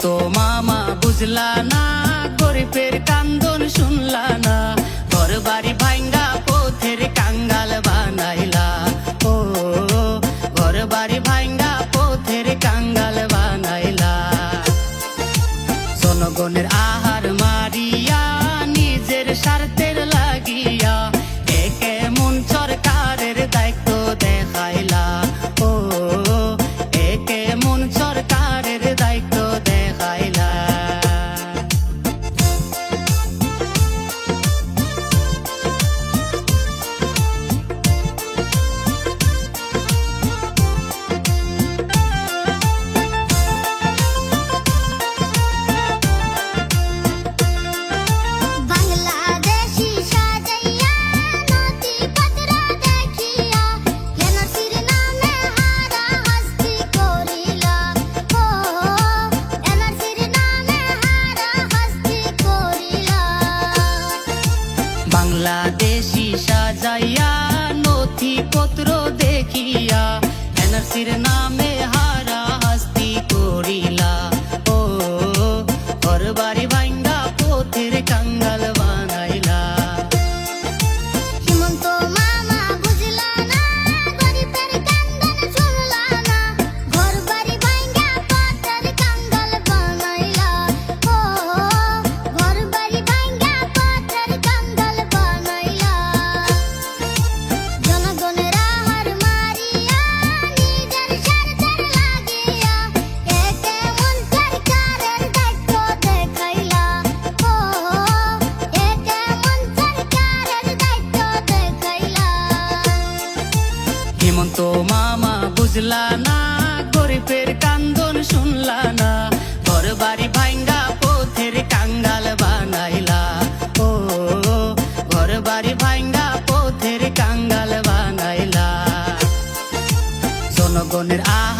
হিমন্ত মামা বুঝলা না গরিবের কান্দন শুনলা না ঘর বাড়ি ভাঙ্গা পথের কাঙ্গাল বানাইলা। ও ঘর বাড়ি ভাঙ্গা পথের কাঙ্গাল বানাইলা। জনগণের আহার মারিয়া, নিজের স্বার্থের লাগিয়া, একে মন সরকারের দায়িত্ব দেখাইলা। ও, একে মন সরকারের পত্র দেখিয়া এনআরসির নামে হিমন্ত মামা বুঝলা না, গরিবের কান্দন শুনলা না। ঘর বাড়ি ভাঙ্গা পথের কাঙ্গাল বানাইলা। ও ঘর বাড়ি ভাঙ্গা পথের কাঙ্গাল বানাইলা। জনগণের আহা